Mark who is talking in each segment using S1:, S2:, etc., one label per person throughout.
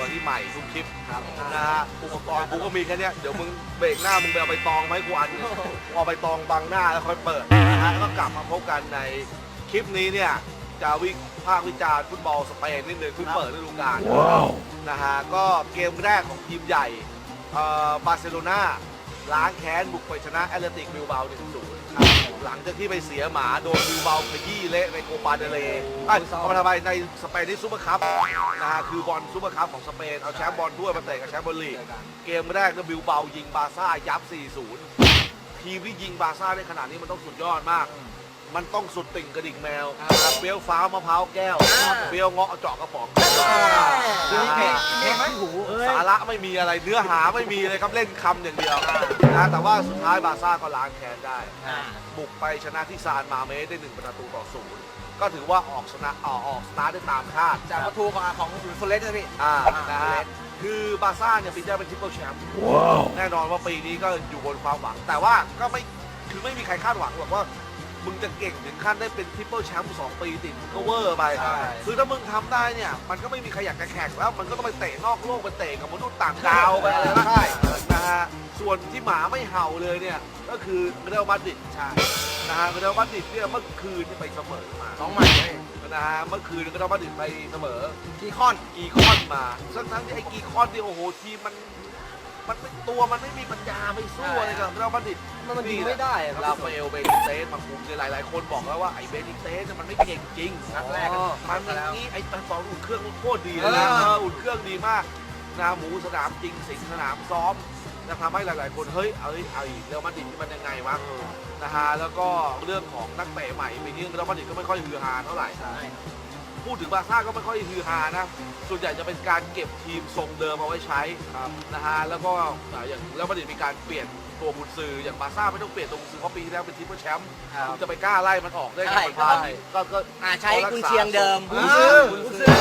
S1: วันนี้ใหม่ทุกคลิปนะฮะอุปกรณ์กูก็มีแค่เนี้ยเดี๋ยวมึงเบรกหน้ามึงไปเอาใบตองมาให้กูอันหนึ่งกูเอาใบตองบังหน้าแล้วค่อยเปิดนะฮะแล้วก็กลับมาพบกันในคลิปนี้เนี่ยจะวิพากษ์วิจารณ์ฟุตบอลสเปนนิดนึงเพิ่งเปิดฤดูกาล นะฮะก็เกมแรกของทีมใหญ่เอ่อบาร์เซโลนาล้างแค้นบุกไปชนะแอตเลติกบิลบา ครับ หลังจากที่ไปเสียหมาโดนบิลบาขยี้เละในโคปาเดเลไอ้ยเอามาทำไมในสเปนนี่ซูเปอร์คัพนะฮะคือบอลซูเปอร์คัพของสเปน เอาแชมป์บอลถ้วยมาเตะกับแชมป์บอลลีกเกมแรกก็บิวเบายิงบาซ่ายับ 4-0 ทีมที่ยิงบาซ่าได้ขนาดนี้มันต้องสุดยอดมาก มันต้องสุดติ่งกระดิ่งแมวเปรี้ยวฟ้ามะพร้าวแก้วเปรี้ยวเงาะเจาะกระป๋อง
S2: คือเพลงเพลงไหมหู
S1: สาระไม่มีอะไรเนื้อหาไม่มีเลยครับเล่นคำอย่างเดียวนะแต่ว่าสุดท้ายบาร์ซ่าก็ล้างแค้นได้ บุกไปชนะที่ซานมาเมสได้หนึ่งประตูต่อศูนย์ก็ถือว่าออกชนะออกออกสตาร์ทได้ตามคาด
S2: จากประตูของของโซเลสนะพี่
S1: อ่า
S2: อ่าน
S1: นะฮะคือบาร์ซ่าเนี่ยปีที่แล้วเป็นทริปเปิลแชมป์แน่นอนว่าปีนี้ก็อยู่บนความหวัง แต่ว่าก็ไม่คือไม่มีใครคาดหวังหรอกว่า มึงจะเก่งถึงขั้นได้เป็นทริปเปิลแชมป์สองปีติดมึงก็เวอร์ไป
S2: ใช่
S1: คือถ้ามึงทำได้เนี่ย มันก็ไม่มีใครอยากจะแข่งแล้ว มันก็ต้องไปเตะนอกโลกไปเตะกับมนุษย์ต่างดาวไปอะไรบ้าง
S2: ใช่
S1: นะฮะส่วนที่หมาไม่เห่าเลยเนี่ย ก็คือเรอัลมาดริด
S2: ใช่
S1: นะฮะเรอัลมาดริดเนี่ยเมื่อคืนเนี่ยไปเสมอมา
S2: น้องใหม่เลย
S1: นะฮะเมื่อคืนเรอัลมาดริดไปเสมอ
S2: กีคอน
S1: กีคอนมาทั้งทั้งที่ไอ้กีคอนเนี่ยโอ้โหทีมมัน มันเป็นตัวมันไม่มีปัญญาไม่สู้อะไรกับเรอัลมาดริด
S2: มันยิงไม่ได้อะค
S1: ลา
S2: รับ
S1: ฟาเอลเบนิเตสมาคุมเนี่ยหลาย ๆ คนบอกแล้วว่าไอ้เบนิเตสเนี่ยมันไม่เก่งจริง
S2: นัดแรก
S1: อ๋อมันอย่างนี้ไอ้ตอนอุ่นเครื่องโคตรดีเลยนะ
S2: เออ
S1: เอออุ่นเครื่องดีมากนะหมูสนามจริงสิงสนามซ้อมนะทำให้หลาย ๆ คนเฮ้ยเอ้ยไอ้เรอัลมาดริดนี่มันยังไงวะนะฮะแล้วก็เรื่องของนักเตะใหม่ปีนี้เรอัลมาดริดก็ไม่ค่อยฮือฮาเท่าไหร่
S2: ใช่
S1: พูดถึงบาร์ซ่าก็ไม่ค่อยฮือฮานะ ส่วนใหญ่จะเป็นการเก็บทีมทรงเดิมเอาไว้ใช้นะฮะแล้วก็อ่าอย่างแล้วมาดริดมีการเปลี่ยนตัวบุญซืออย่างบาร์ซ่าไม่ต้องเปลี่ยนตัวบุญซือเพราะปีที่แล้วเป็นทีมแชมป์
S2: ครับ
S1: คุณจะไปกล้าไล่มันออกได้ไง
S3: ใช่
S1: มันพลาดก็ก็
S3: อ่าใช้กุนเชียงเดิม
S1: บุญซือบุญซือ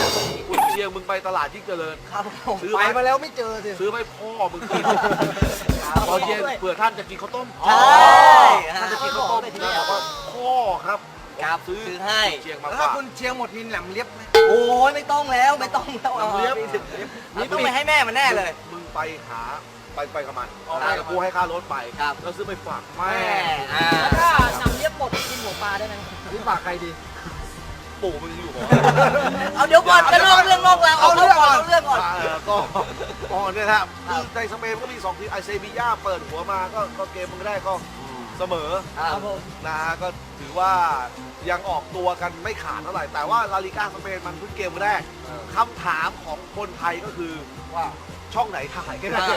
S1: บุญเชียงมึงไปตลาดที่เจริญ
S3: ครับผม
S1: ซื้อ
S2: ไป
S1: ไว้
S2: มาแล้วไม่เจอสิ
S1: ซื้อไว้พ่อมึงกินตอนเย็นเผื่อท่านจะกินข้าวต้ม
S3: ใช่
S1: ท่านจะกินข้าวต้มแล้วบอกว่าพ่อครับ
S3: ครับ
S1: ซื้อ
S3: ซื้อให้
S1: กุนเชียงมา
S2: แล้วถ้า
S1: ฝาก
S2: คุณเชียงหมดทีนแหลมเลียบไหม
S3: โอ้ยไม่ต้องแล้วไม่ต้องแล้ว
S1: ลำเลียบ
S3: นี่ต้องไปให้แม่มันแน่เลย
S1: มึงไปหาไปไปกับมัน
S2: อ๋อ
S1: นะแล้วกูให้ค่ารถไป
S3: ครับ
S1: แล้วซื้อไปฝากแม่
S3: แม่อ่า
S4: ถ้านำเลียบหมดกินหัวปลาได้ไหม
S2: นี่ปากใครดี
S1: ปู่มึงอยู่บ่
S3: เอาเดี๋ยวก่อนจะนอกเรื่องนอกแล้วเอาเรื่องก่อนเอาเรื่องก่อน
S1: เออก็ก็เนี่ยนะคือในสเปนก็มีสองทีมไอเซบีย่าเปิดหัวมาก็ก็เกมมึงแรกก็ เสมอ
S3: ครับผม
S1: นะฮะก็ถือว่ายังออกตัวกันไม่ขาดเท่าไหร่ แต่ว่าลาลิก้าสเปนมันเพิ่งเกมแรกคำถามของคนไทยก็คือ
S2: ว่า
S1: ช่องไหนถ่ายกัน
S3: อ่า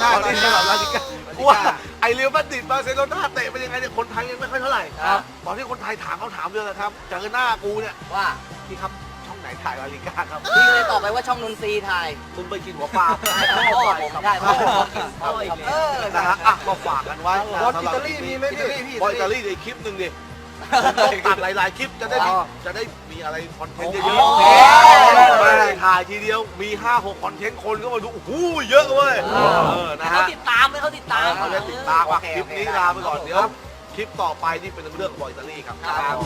S1: ใช่ตอนนี้สำหรับลาลิก้า
S2: ลาลิก้า
S1: ว่าไอเรียวมาดริดบาร์เซโลนาเตะเป็นยังไงเนี่ยคนไทยยังไม่ค่อยเท่าไหร่
S3: ครับ
S1: ตอนที่คนไทยถามเขาถามเรื่องนะครับเจอหน้ากูเนี่ย
S3: ว่า
S1: พี่ครับช่อง ไหนถ่ายลาลิก้าครับ
S3: พี่เลยตอบไปว่าช่องนนทรีไทย
S1: มึงไปกินหัวปลา
S3: ได้พ่อผมได้พ่อผมกินพ่ออีก
S2: เออ
S1: นะฮะอะก็ฝากกันไว้
S2: บอลอิตาลีมีไหมพี่พี่
S1: บอลอิตาลีในคลิปหนึ่งดิต้องตัดหลาย ๆ คลิปจะได้มี
S2: อ๋อ
S1: จะได้มีอะไรคอนเทนต์เย
S3: โอ
S1: อะ
S3: เค
S1: ๆไม่ได้ถ่ายทีเดียวมี 5-6 คอนเทนต์คนก็มาดูโอ้โหเยอะเว้ยเออนะ
S3: เขา
S1: ฮะ
S3: ติดตามไหมเขาติดตาม
S1: เขาได้ติดตามว่า
S2: โอเค
S1: คลิปนี้
S2: โอเค
S1: ลาไปก่อน
S2: ได้
S1: เดี๋ยวคลิปต่อไปนี่เป็นเรื่องบอลอิตาลีครับ
S3: ครับ